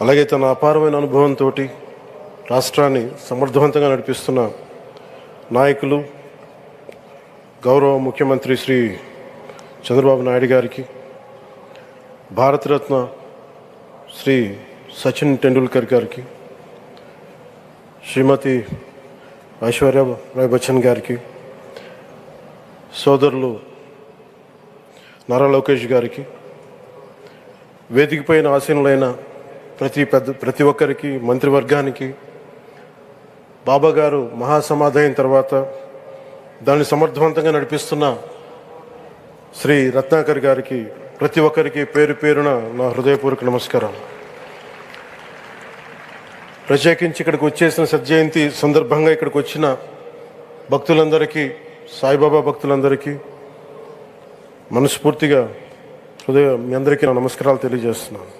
అలాగే తన అపారమైన అనుభవంతో రాష్ట్రాన్ని సమర్థవంతంగా నడిపిస్తున్న నాయకులు గౌరవ ముఖ్యమంత్రి శ్రీ చంద్రబాబు నాయుడు గారికి భారతరత్న శ్రీ సచిన్ టెండూల్కర్ గారికి శ్రీమతి ఐశ్వర్య రాయ్ బచ్చన్ గారికి సోదరులు నారా లోకేష్ గారికి వేదికపైన ఆసీనులైన ప్రతి పెద్ద ప్రతి ఒక్కరికి మంత్రివర్గానికి బాబా గారు మహాసమాధి తర్వాత దాన్ని సమర్థవంతంగా నడిపిస్తున్న శ్రీ రత్నాకర్ గారికి ప్రతి ఒక్కరికి పేరు పేరున నా హృదయపూర్వక నమస్కారం ప్రత్యేకించి ఇక్కడికి వచ్చేసిన సజ్జయంతి సందర్భంగా ఇక్కడికి వచ్చిన భక్తులందరికీ సాయిబాబా భక్తులందరికీ మనస్ఫూర్తిగా హృదయ మీ అందరికీ నా నమస్కారాలు తెలియజేస్తున్నాను.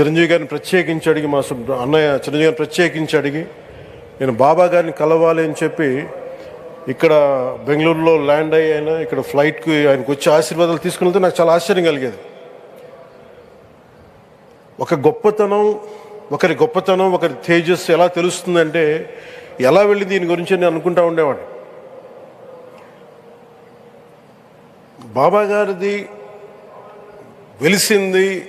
చిరంజీవి గారిని ప్రత్యేకించి అడిగి మా సు- అన్నయ్య చిరంజీవి గారిని ప్రత్యేకించి అడిగి నేను బాబా గారిని కలవాలి అని చెప్పి ఇక్కడ బెంగళూరులో ల్యాండ్ అయ్యి ఆయన ఇక్కడ ఫ్లైట్కి ఆయనకు వచ్చి ఆశీర్వాదాలు తీసుకుని వెళ్తే నాకు చాలా ఆశ్చర్యం కలిగేది. ఒక గొప్పతనం ఒకరి గొప్పతనం ఒకరి తేజస్సు ఎలా తెలుస్తుందంటే ఎలా వెళ్ళి దీని గురించి నేను అనుకుంటా ఉండేవాడిని. బాబా గారిది వెలిసింది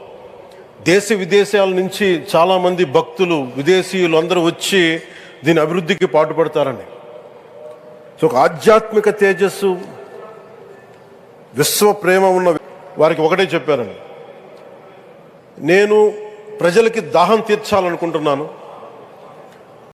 దేశ విదేశాల నుంచి చాలామంది భక్తులు విదేశీయులు అందరూ వచ్చి దీని అభివృద్ధికి పాటుపడతారని. సో ఒక ఆధ్యాత్మిక తేజస్సు విశ్వ ప్రేమ ఉన్న వారికి ఒకటే చెప్పారని. నేను ప్రజలకి దాహం తీర్చాలనుకుంటున్నాను.